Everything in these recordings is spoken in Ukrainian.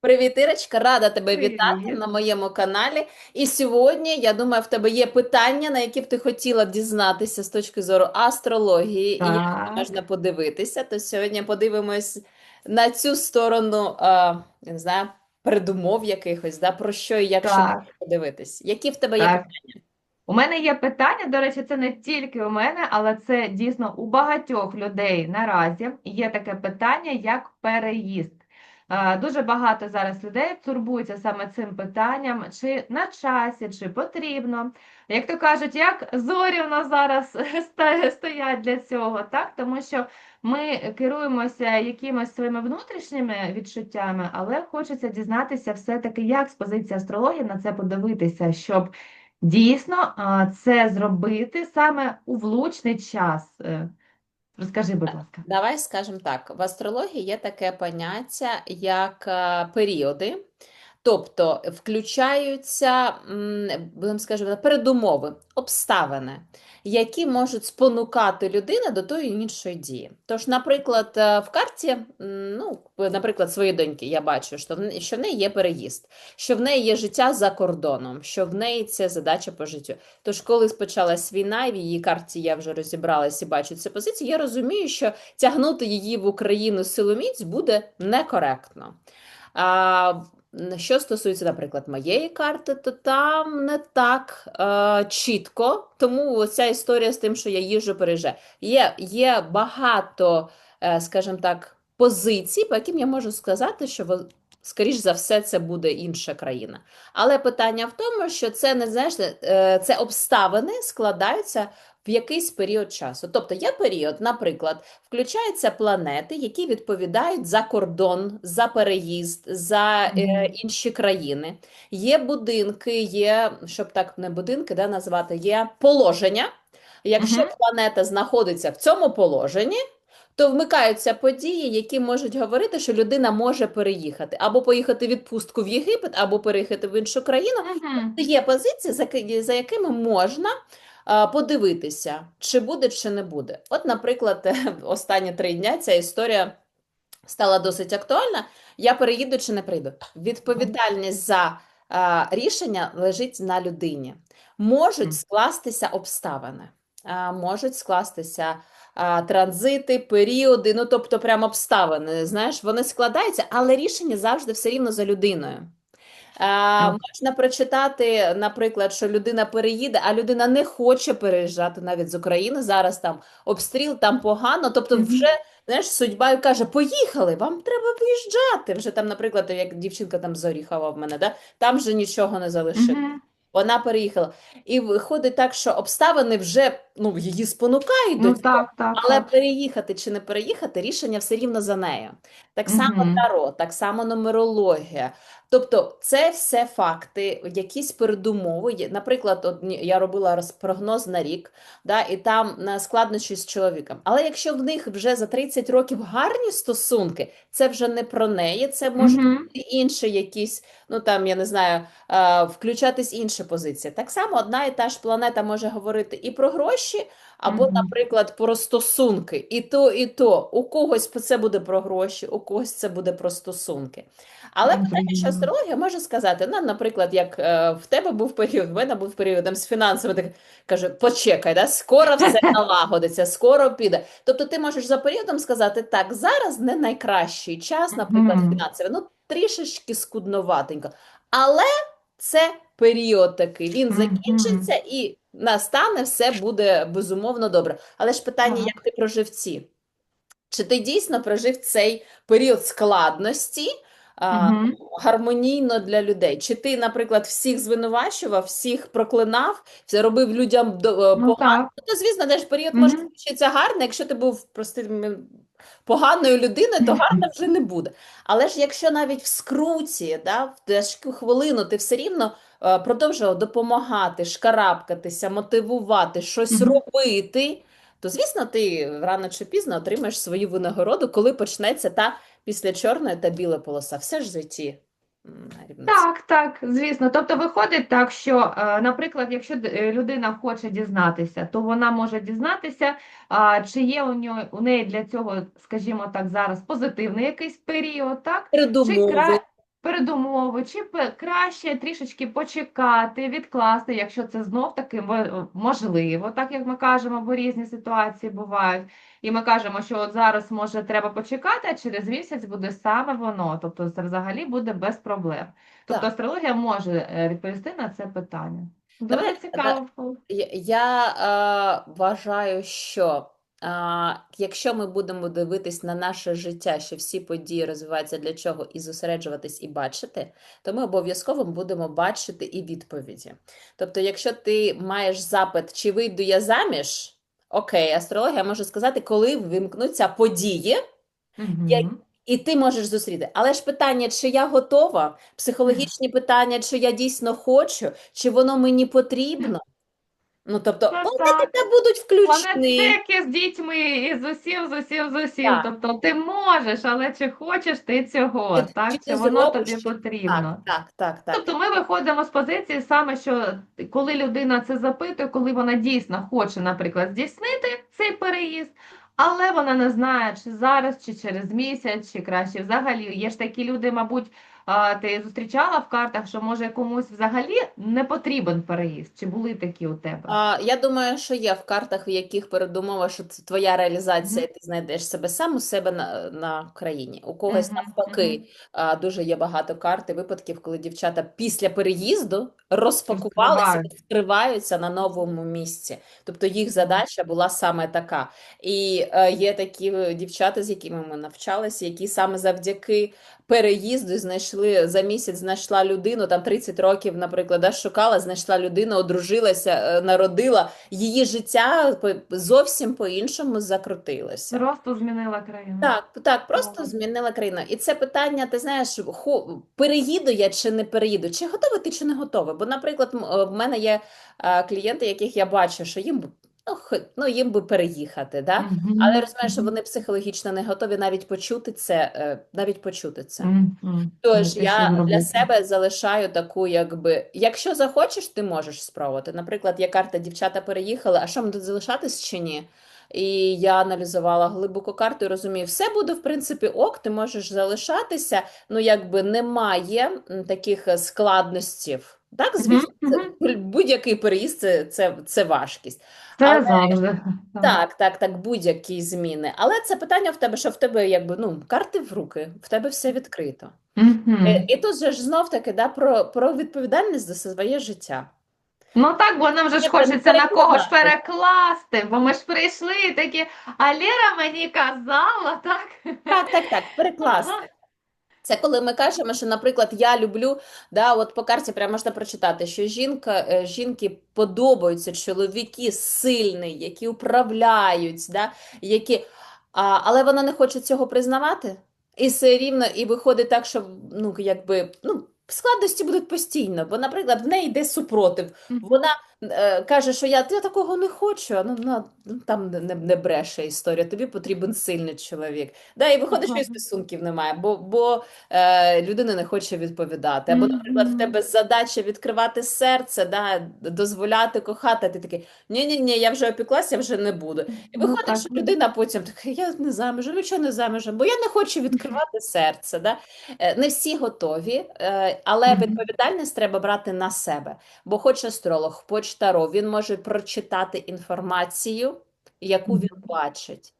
Привіт, Ірочка, рада тебе вітати на моєму каналі. І сьогодні, я думаю, в тебе є питання, на які б ти хотіла дізнатися з точки зору астрології, і як можна подивитися. То сьогодні подивимось на цю сторону, а, я не знаю, передумов якихось, да, про що і як що можна подивитись. Які в тебе є так. У мене є питання, до речі, це не тільки у мене, але це дійсно у багатьох людей наразі є таке питання, як переїзд. Е, Дуже багато зараз людей турбуються саме цим питанням, чи на часі, чи потрібно. Як то кажуть, як зорі у нас зараз стоять для цього, так? Тому що ми керуємося якимось своїми внутрішніми відчуттями, але хочеться дізнатися все-таки, як з позиції астрології на це подивитися, щоб Дійсно, це зробити саме у влучний час. Е, Розкажи, будь ласка. Давай скажемо так, в астрології є таке поняття, як е, періоди, тобто включаються, будемо скажемо, передумови, обставини, які можуть спонукати людину до тої іншої дії. Тож, наприклад, е, в карті, ну, наприклад, своєї доньки, я бачу, що в що в неї є переїзд, що в неї є життя за кордоном, що в неї це задача по життю. Тож, коли почалась війна, в її карті я вже розібралась і бачу цю позицію, я розумію, що тягнути її в Україну силоміць буде некоректно. Що стосується, наприклад, моєї карти, то там не так е, чітко, тому ця історія з тим, що я їжджу, переїжджаю. Є, є багато, е, скажімо так, позицій, по яким я можу сказати, що скоріш за все це буде інша країна. Але питання в тому, що це не знаєш, е, це обставини складаються в якийсь період часу. Тобто є період, наприклад, включаються планети, які відповідають за кордон, за переїзд, за е, інші країни. Є будинки, є, щоб так не будинки, да, назвати, є положення. Якщо Мгм. планета знаходиться в цьому положенні, то вмикаються події, які можуть говорити, що людина може переїхати або поїхати в відпустку в Єгипет, або переїхати в іншу країну. Мгм. Є позиції, за якими можна подивитися, чи буде, чи не буде. От, наприклад, останні три дня ця історія стала досить актуальна. Я переїду чи не прийду. Відповідальність за рішення лежить на людині. Можуть скластися обставини, можуть скластися транзити, періоди, ну тобто прямо обставини. Знаєш, вони складаються, але рішення завжди все рівно за людиною. А, можна прочитати, наприклад, що людина переїде, а людина не хоче переїжджати навіть з України. Зараз там обстріл, там погано. Тобто, вже знаєш, судьба каже: Поїхали, вам треба виїжджати. Вже там, наприклад, як дівчинка там з Оріхова в мене, да? Там вже нічого не залишилось. Мгм. Вона переїхала. І виходить так, що обставини вже ну, її спонукають до Ну цього. так, так, Але так. переїхати чи не переїхати, рішення все рівно за нею. Так само Мгм. таро, так само нумерологія. Тобто це все факти, якісь передумови. Наприклад, от я робила прогноз на рік, да, і там на складнощі з чоловіком. Але якщо в них вже за 30 років гарні стосунки, це вже не про неї, це може Мгм. бути інші якісь, ну там, я не знаю, е, включатись інші позиції. Так само одна і та ж планета може говорити і про гроші, або, Мгм. наприклад, про стосунки. І то, і то. У когось це буде про гроші, у когось це буде про стосунки. Але питання, що астрологія може сказати, ну, наприклад, як е, в тебе був період, в мене був період там, з фінансами, так каже, почекай, да, скоро все налагодиться, скоро піде. Тобто ти можеш за періодом сказати, так, зараз не найкращий час, наприклад, Мгм. фінансовий, ну трішечки скудноватенько. Але це період такий, він закінчиться і настане, все буде безумовно добре. Але ж питання, Так. як ти прожив ці? Чи ти дійсно прожив цей період складності а, гармонійно для людей? Чи ти, наприклад, всіх звинувачував, всіх проклинав, все робив людям е, Ну погано? так. Ну, звісно, теж період може Мгм. гарно, якщо ти був прости, поганою людиною, то гарно вже не буде. Але ж якщо навіть в скруті, да, в тяжку хвилину ти все рівно е, продовжував допомагати, шкарабкатися, мотивувати, щось робити, то, звісно, ти рано чи пізно отримаєш свою винагороду, коли почнеться та після чорної та біла полоса. Все ж в житті. Так, так, звісно. Тобто виходить так, що, е, наприклад, якщо е, людина хоче дізнатися, то вона може дізнатися, чи є у нього, у неї для цього, скажімо так, зараз позитивний якийсь період, так? Чи кра... передумови, чи краще трішечки почекати, відкласти, якщо це знов таки мо- можливо, так як ми кажемо, бо різні ситуації бувають. І ми кажемо, що от зараз може треба почекати, а через місяць буде саме воно. Тобто це взагалі буде без проблем. Тобто Так. астрологія може е, відповісти на це питання. Дуже цікаво. Я, я е, вважаю, що е, якщо ми будемо дивитись на наше життя, що всі події розвиваються для чого, і зосереджуватись і бачити, то ми обов'язково будемо бачити і відповіді. Тобто, якщо ти маєш запит, чи вийду я заміж, окей, астрологія може сказати, коли вимкнуться події. Я- Мгм. І ти можеш зустріти. Але ж питання, чи я готова, психологічні питання, чи я дійсно хочу, чи воно мені потрібно. Ну, тобто, Ну, вони так. тебе будуть включені. Планетики з дітьми і з усім, з усім, з усім. Так. Тобто ти можеш, але чи хочеш ти цього, Чи- так? чи Чи ти воно зробиш, тобі чи- потрібно? Так, так, так, так. Тобто ми виходимо з позиції саме, що коли людина це запитує, коли вона дійсно хоче, наприклад, здійснити цей переїзд, але вона не знає, чи зараз, чи через місяць, чи краще взагалі. Є ж такі люди, мабуть, ти зустрічала в картах, що може комусь взагалі не потрібен переїзд. Чи були такі у тебе? А, я думаю, що є в картах, в яких передумова, що це твоя реалізація, Мгм. і ти знайдеш себе сам у себе на, на країні. У когось Мгм, навпаки, а, дуже є багато карт і випадків, коли дівчата після переїзду розпакувалися і Відкривають. відкриваються на новому місці. Тобто їх задача була саме така. І е, є такі е, дівчата, з якими ми навчалися, які саме завдяки переїзду знайшли за місяць, знайшла людину, там 30 років, наприклад, да, шукала, знайшла людину, одружилася, е, народила. Її життя зовсім по-іншому закрутилося. Просто змінила країну. Так, так, просто Ага. змінила країну. І це питання, ти знаєш, хо, переїду я чи не переїду, чи готовий ти, чи не готовий. Бо, наприклад, е, в мене є е, клієнти, яких я бачу, що їм, ну, хо- ну, їм би переїхати, да? Мгм, Але розумію, що вони психологічно не готові навіть почути це, е, навіть почути це. мгм, мгм. Тож Ну, я що для себе залишаю таку, якби, якщо захочеш, ти можеш спробувати. Наприклад, є карта дівчата переїхали, а що ми тут залишатись чи ні? І я аналізувала глибоко карту і розумію, все буде в принципі ок, ти можеш залишатися, ну якби немає таких е, складностів. Так, звісно, це будь-який переїзд це, це, це важкість. Це Але- завжди. Так, так, так, будь-які зміни. Але це питання в тебе, що в тебе якби ну карти в руки, в тебе все відкрито. Мгм. Е, І тут же ж знов таки да, про, про відповідальність за своє життя. Ну так, бо нам же ж хочеться на когось перекладати. перекласти, бо ми ж прийшли і такі, а Лера мені казала, так? Так, так, так, перекласти. Це коли ми кажемо, що, наприклад, я люблю, да, от по карті прямо можна прочитати, що жінка, е, жінки подобаються чоловіки сильні, які управляють, да, які, а, але вона не хоче цього признавати. І все рівно, і виходить так, що ну, якби, ну, складності будуть постійно, бо, наприклад, в неї йде супротив. Вона каже, що я, я такого не хочу, ну, ну, ну, там не, не бреше історія, тобі потрібен сильний чоловік. Да, і виходить, що і стосунків немає, бо, бо е, людина не хоче відповідати. Або, наприклад, в тебе задача відкривати серце, да, дозволяти кохати, а ти такий, ні-ні-ні, я вже опіклася, я вже не буду. І Ну, виходить, що людина потім така, я не заміжем, ну чого не заміжем, бо я не хочу відкривати серце. Да? Е, Не всі готові, е, але відповідальність треба брати на себе. Бо хоч астролог, хоч таро, він може прочитати інформацію, яку він бачить.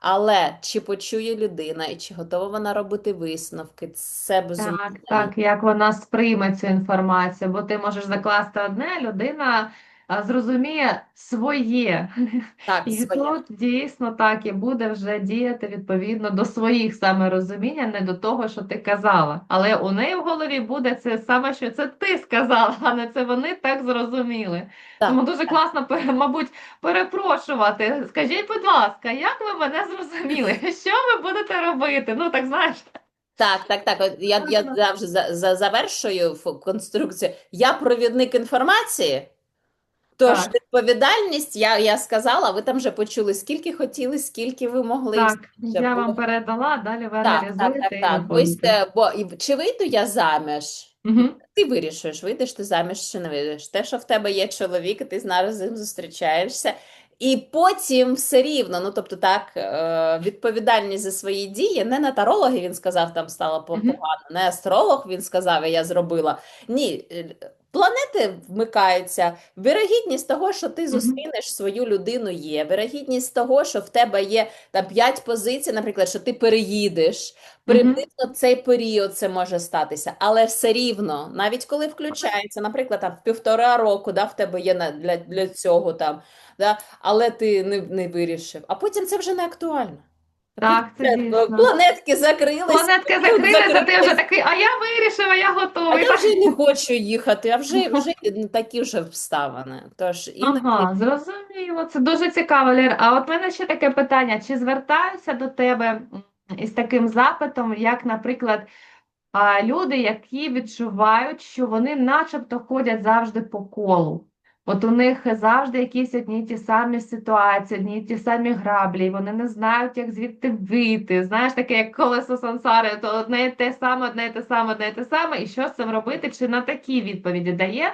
Але чи почує людина і чи готова вона робити висновки, це Так, безумовно. так, як вона сприйме цю інформацію, бо ти можеш закласти одне, людина зрозуміє своє. Так, І своє. тут дійсно так і буде вже діяти відповідно до своїх саме розуміння, не до того, що ти казала. Але у неї в голові буде це саме, що це ти сказала, а не це вони так зрозуміли. Так, Тому дуже класно, пе- мабуть, перепрошувати. Скажіть, будь ласка, як ви мене зрозуміли? Що ви будете робити? Ну так знаєш. Так, так, так. От Я, я завжди за, за, завершую конструкцію. Я провідник інформації, тож Так. відповідальність, я, я сказала, ви там вже почули, скільки хотіли, скільки ви могли. Так, все я інше. вам передала, далі ви Так, так, так, аналізуєте і так. Ось, е, бо і чи вийду я заміж? Мгм. Ти вирішуєш, вийдеш ти заміж чи не вийдеш. Те, що в тебе є чоловік, і ти зараз з ним зустрічаєшся, І потім все рівно, ну тобто так, е, відповідальність за свої дії не на тарологи він сказав, там стало по- Мгм. погано, не астролог він сказав, і я зробила. Ні, е, планети вмикаються. Вірогідність того, що ти зустрінеш свою людину, є. Вірогідність того, що в тебе є там 5 позицій, наприклад, що ти переїдеш. Приблизно цей період це може статися, але все рівно, навіть коли включається, наприклад, там півтора року, да, в тебе є на, для, для цього там, да, але ти не, не вирішив, а потім це вже не актуально. Так, це дійсно. Планетки закрились, Планетки закрилися, ти вже такий, а я вирішив, а я А я вже не хочу їхати, а вже, вже такі вже обставини. Тож іноді Ага, зрозуміло. Це дуже цікаво, Лєр. А от в мене ще таке питання: чи звертаються до тебе із таким запитом, як, наприклад, люди, які відчувають, що вони начебто ходять завжди по колу? От у них завжди якісь одні ті самі ситуації, одні ті самі граблі, вони не знають, як звідти вийти. Знаєш, таке як колесо сансари, то одне те саме, одне те саме, одне те саме, і що з цим робити? Чи на такі відповіді дає?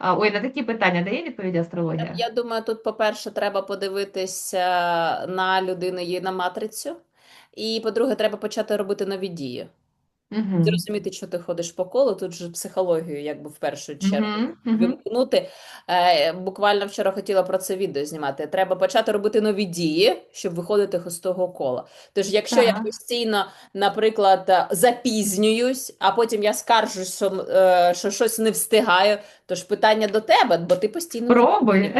Ой, на такі питання дає відповіді астрологія? Я думаю, тут, по-перше, треба подивитися на людину і на матрицю. І, по-друге, треба почати робити нові дії. Угу. Зрозуміти, що ти ходиш по колу, тут же психологію, якби в першу чергу. Угу. Вимкнути. Е, буквально вчора хотіла про це відео знімати. Треба почати робити нові дії, щоб виходити з того кола. Тож, якщо я постійно, наприклад, запізнююсь, а потім я скаржусь, що, е, що щось не встигаю, то ж питання до тебе, бо ти постійно Пробуй.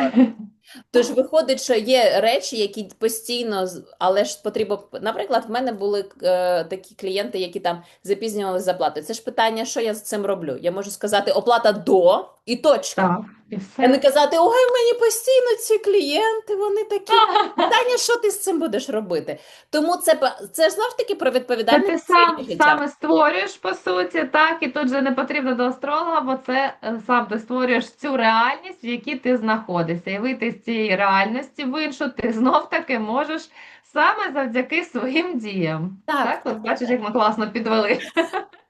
Тож виходить, що є речі, які постійно, але ж потрібно, наприклад, в мене були е, такі клієнти, які там запізнювали з. Це ж питання, що я з цим роблю? Я можу сказати оплата до і точка. Так, і А не казати, ой, мені постійно ці клієнти, вони такі. Питання, що ти з цим будеш робити? Тому це, це ж знов таки про Це відповідальність ти сам життя. саме створюєш, по суті, так, і тут же не потрібно до астролога, бо це е, сам ти створюєш цю реальність, в якій ти знаходишся. І вийти з цієї реальності в іншу ти знов таки можеш саме завдяки своїм діям. Так, Так, от бачиш, як ми класно підвели.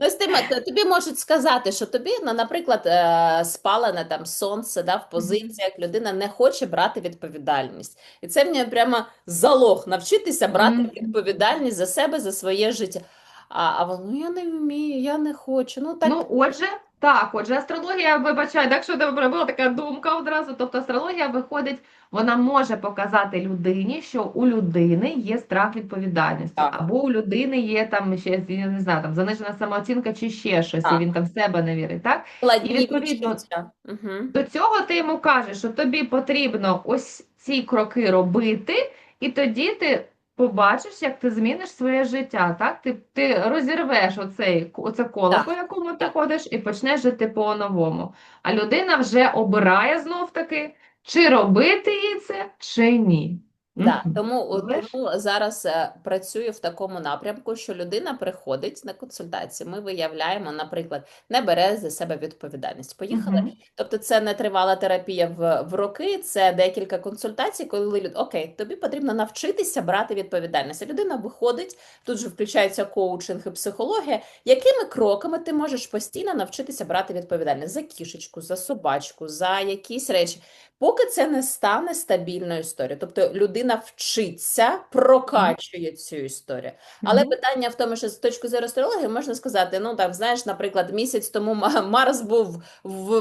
Ну, з тим, от, тобі можуть сказати, що тобі, ну, наприклад, е, спалене там сонце да, в позиціях, людина не хоче брати відповідальність. І це мені прямо залог навчитися брати відповідальність за себе, за своє життя. А, а воно, ну я не вмію, я не хочу. Ну, так, Ну, отже, так, отже, астрологія, вибачай, так що тебе була така думка одразу. Тобто астрологія виходить, вона може показати людині, що у людини є страх відповідальності, Так. або у людини є там ще, я не знаю, там занижена самооцінка чи ще щось, і він там в себе не вірить, так? складні і відповідно-. Мгм. До цього ти йому кажеш, що тобі потрібно ось ці кроки робити, і тоді ти побачиш, як ти зміниш своє життя. Так? Ти, ти розірвеш оцей, оце коло, по якому ти ходиш, і почнеш жити по-новому. А людина вже обирає знов таки, чи робити їй це, чи ні. Да, тому, тому зараз е, працюю в такому напрямку, що людина приходить на консультацію. Ми виявляємо, наприклад, не бере за себе відповідальність. Поїхали. Мгм. Тобто, це не тривала терапія в, в роки, це декілька консультацій, коли люд... окей, тобі потрібно навчитися брати відповідальність. Людина виходить, тут же включається коучинг і психологія. Якими кроками ти можеш постійно навчитися брати відповідальність за кішечку, за собачку, за якісь речі? Поки це не стане стабільною історією. Тобто людина вчиться, прокачує цю історію. Але питання в тому, що з точки зору астрології можна сказати, ну так, знаєш, наприклад, місяць тому Марс був в, в,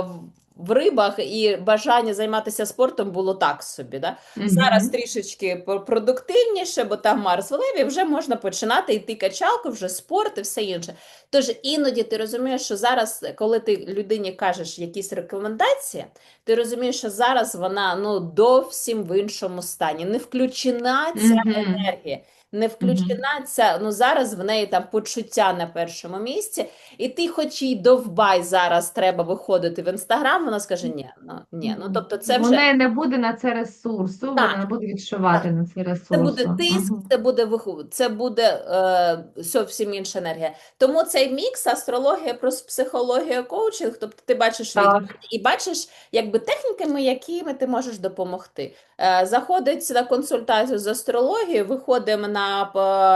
в рибах, і бажання займатися спортом було так собі. Да? Зараз трішечки продуктивніше, бо там Марс в Леві, вже можна починати йти качалку, вже спорт і все інше. Тож іноді ти розумієш, що зараз, коли ти людині кажеш якісь рекомендації, ти розумієш, що зараз вона ну зовсім в іншому стані, не включена ця Мгм. енергія. Не включена ця, ну зараз в неї там почуття на першому місці, і ти, хоч і довбай зараз треба виходити в інстаграм, вона скаже: ні, ну ні. Ну тобто, це вже неї не буде на це ресурсу, Так. вона не буде відчувати на це Це буде тиск, Мгм. це буде виху, це буде е, зовсім інша енергія. Тому цей мікс астрологія плюс психологія, коучинг, тобто ти бачиш Так. і бачиш якби техніками, якими ти можеш допомогти. Е, заходить на консультацію з астрологією, виходимо на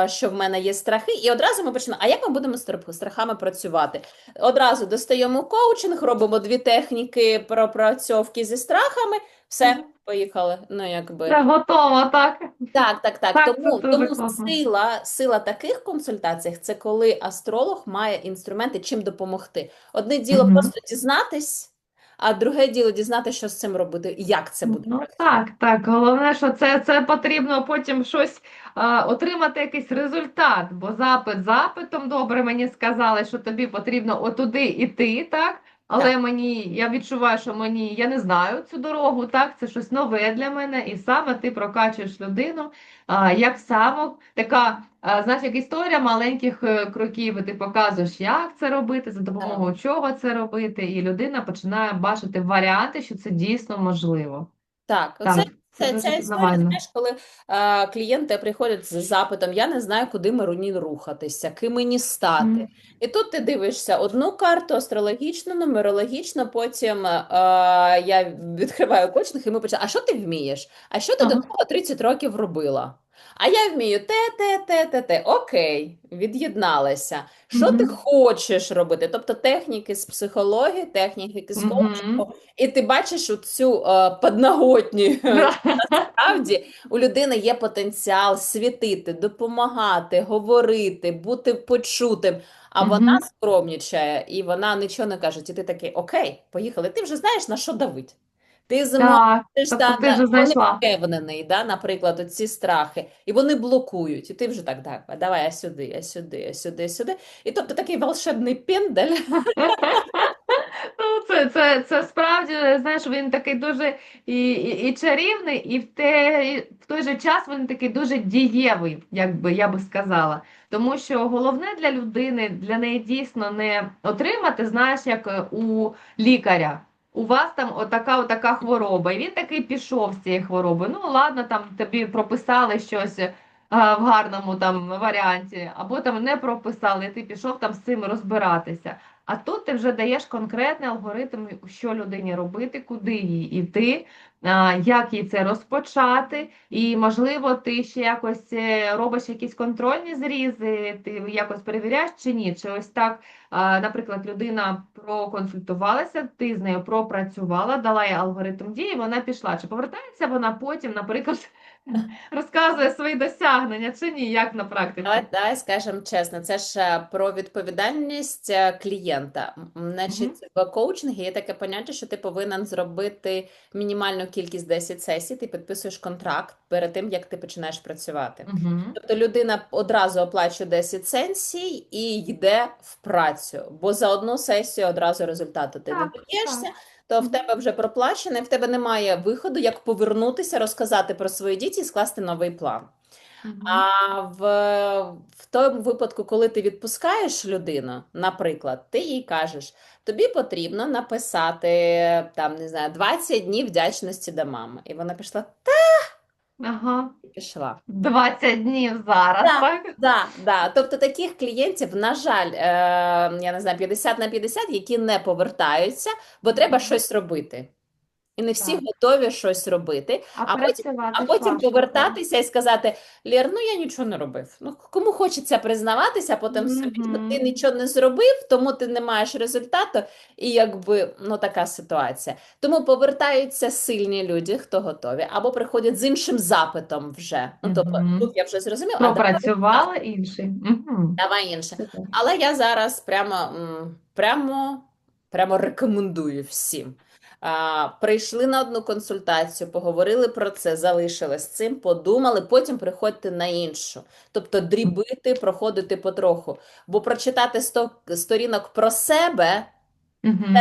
е, що в мене є страхи, і одразу ми починаємо. А як ми будемо з страхами працювати? Одразу достаємо коучинг, робимо дві техніки пропрацьовки зі страхами. Все, поїхали. Ну, якби. Це готово, так? Так, так, так. Так, Тому, тому сила, сила таких консультаціях це коли астролог має інструменти, чим допомогти. Одне діло Мгм. просто дізнатись, а друге діло дізнати, що з цим робити, як це буде Ну так, так. Головне, що це, це потрібно потім щось а, отримати якийсь результат, бо запит запитом добре мені сказали, що тобі потрібно отуди іти, так? Але мені я відчуваю, що мені я не знаю цю дорогу, так? Це щось нове для мене, і саме ти прокачуєш людину, а, як само така, а, знаєш, як історія маленьких е, кроків, і ти показуєш, як це робити, за допомогою чого це робити, і людина починає бачити варіанти, що це дійсно можливо. Так, Так, оце це Це, ця історія, знаєш, коли е, клієнти приходять з запитом, я не знаю, куди мені рухатися, ким мені стати. Mm. І тут ти дивишся одну карту астрологічну, нумерологічну, потім е, я відкриваю кочних, і ми починаємо, а що ти вмієш? А що ти до Ага. того 30 років робила? А я вмію те, те, те, те, те. Окей, від'єдналася. Що ти хочеш робити? Тобто техніки з психології, техніки з коучингу, Мгм. і ти бачиш оцю е, подноготню Насправді у людини є потенціал світити, допомагати, говорити, бути почутим, а вона Мгм. скромнічає і вона нічого не каже. І ти такий, окей, поїхали. Ти вже знаєш, на що давить. Ти зможеш тобто там, ти вже знайшла. впевнений, да, наприклад, оці страхи, і вони блокують. І ти вже так, так, давай, я сюди, я сюди, я сюди, я сюди. І тобто такий волшебний пендель. Ну, це, це, це справді, знаєш, він такий дуже і, і, і чарівний, і в, те, і в той же час він такий дуже дієвий, як би я би сказала. Тому що головне для людини, для неї дійсно не отримати, знаєш, як е, у лікаря. У вас там отака, отака хвороба, і він такий пішов з цієї хвороби. Ну, ладно, там тобі прописали щось е, в гарному там варіанті, або там не прописали, і ти пішов там з цим розбиратися. А тут ти вже даєш конкретний алгоритм, що людині робити, куди їй іти, як їй це розпочати, і можливо, ти ще якось е, робиш якісь контрольні зрізи, ти якось перевіряєш чи ні. Чи ось так, наприклад, людина проконсультувалася, ти з нею пропрацювала, дала їй алгоритм дії, вона пішла. Чи повертається вона потім, наприклад, розказує свої досягнення, чи ні, як на практиці? Давай, давай скажемо чесно, це ж е, про відповідальність е, клієнта. Значить, в коучингі є таке поняття, що ти повинен зробити мінімальну кількість 10 сесій, ти підписуєш контракт перед тим, як ти починаєш працювати. Мгм. Тобто людина одразу оплачує 10 сесій і йде в працю, бо за одну сесію одразу результату ти не Так, доб'єшся, так. То в тебе вже проплачене, і в тебе немає виходу, як повернутися, розказати про свої діти і скласти новий план. А в, в тому випадку, коли ти відпускаєш людину, наприклад, ти їй кажеш, тобі потрібно написати там, не знаю, 20 днів вдячності до мами. І вона пішла, Ага. і пішла. 20 днів зараз, Да, так? Да, да. Тобто таких клієнтів, на жаль, е, я не знаю, 50 на 50, які не повертаються, бо треба щось робити. І не всі Так. готові щось робити. А А потім, а потім важко, повертатися і сказати: Лєр, ну я нічого не робив. Ну кому хочеться признаватися, а потім собі, ти нічого не зробив, тому ти не маєш результату, і якби ну така ситуація. Тому повертаються сильні люди, хто готові, або приходять з іншим запитом вже. Ну тобто тут я вже зрозуміла, а давай, Пропрацювали інші. Мгм. давай інше. Але я зараз прямо, прямо, прямо рекомендую всім. А, прийшли на одну консультацію, поговорили про це, залишили з цим, подумали, потім приходьте на іншу. Тобто дрібити, проходити потроху. Бо прочитати 100 сторінок про себе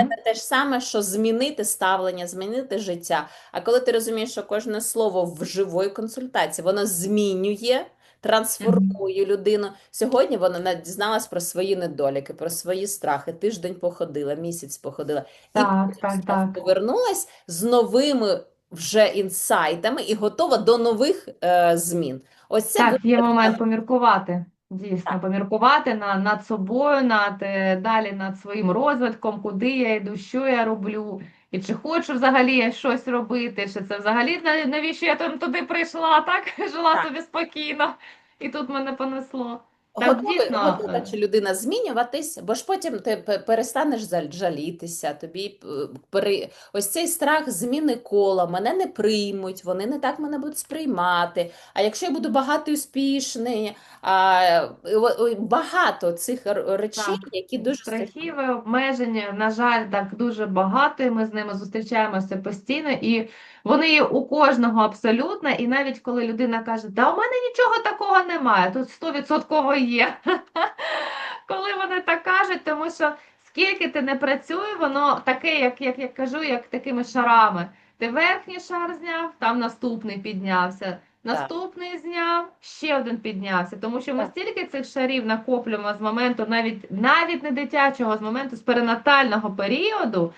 це те ж саме, що змінити ставлення, змінити життя. А коли ти розумієш, що кожне слово в живої консультації, воно змінює, трансформує людину. Сьогодні вона дізналась про свої недоліки, про свої страхи. Тиждень походила, місяць походила. І Так, так, повернулась з новими вже інсайтами і готова до нових е, змін. Ось це Так, буде є момент поміркувати. Дійсно, поміркувати на, над собою, над, е, далі над своїм розвитком, куди я йду, що я роблю, і чи хочу взагалі я щось робити, чи це взагалі на- навіщо я там туди прийшла, так? Жила Так. собі спокійно, і тут мене понесло. Так, дійсно, готова чи людина змінюватись, бо ж потім ти пе- перестанеш жаль- жалітися, тобі е, пере- ось цей страх зміни кола, мене не приймуть, вони не так мене будуть сприймати. А якщо я буду багатий, успішний, а, е, о- багато цих р- речей, Так. які дуже Страхів і обмежень, на жаль, так дуже багато, і ми з ними зустрічаємося постійно, і вони є у кожного абсолютно, і навіть коли людина каже, да у мене нічого такого немає, тут 100% є. Коли вони так кажуть, тому що скільки ти не працюй, воно таке, як, як я кажу, як такими шарами. Ти верхній шар зняв, там наступний піднявся. Наступний зняв, ще один піднявся, тому що ми стільки цих шарів накоплюємо з моменту, навіть навіть не дитячого, з моменту з перинатального періоду,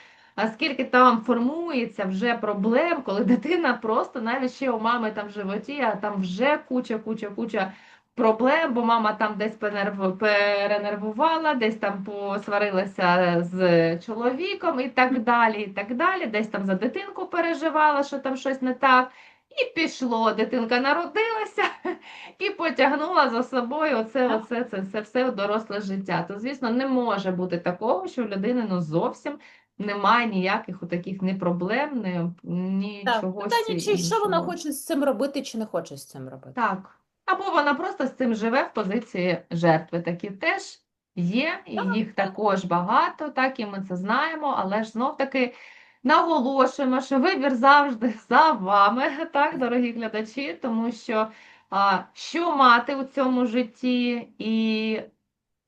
скільки там формується вже проблем, коли дитина просто навіть ще у мами там в животі, а там вже куча, куча, куча проблем, бо мама там десь перенервувала, десь там посварилася з чоловіком і так далі, і так далі, десь там за дитинку переживала, що там щось не так. І пішло, дитинка народилася і потягнула за собою оце, оце, це, це все доросле життя. То, звісно, не може бути такого, що в людини ну, зовсім немає ніяких таких ні проблем, ні, ні Так, чогось питання, чи що вона хоче з цим робити, чи не хоче з цим робити. Так. Або вона просто з цим живе в позиції жертви. Такі теж є, і Так, їх також багато, так і ми це знаємо, але ж знов таки наголошуємо, що вибір завжди за вами, так, дорогі глядачі, тому що а, що мати у цьому житті і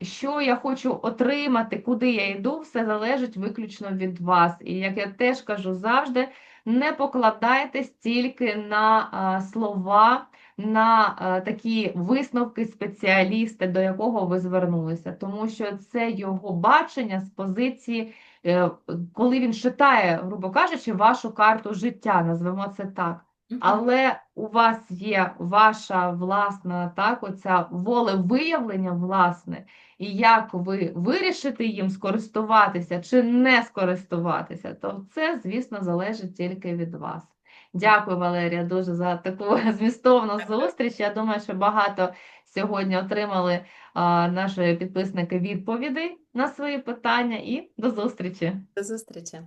що я хочу отримати, куди я йду, все залежить виключно від вас. І як я теж кажу завжди, не покладайтесь тільки на слова, на такі висновки спеціаліста, до якого ви звернулися, тому що це його бачення з позиції, е, коли він читає, грубо кажучи, вашу карту життя, назвемо це так. Але у вас є ваша власна так, оця волевиявлення власне, і як ви вирішите їм скористуватися чи не скористуватися, то це, звісно, залежить тільки від вас. Дякую, Валерія, дуже за таку змістовну зустріч. Я думаю, що багато сьогодні отримали а, наші підписники відповідей на свої питання і до зустрічі. До зустрічі.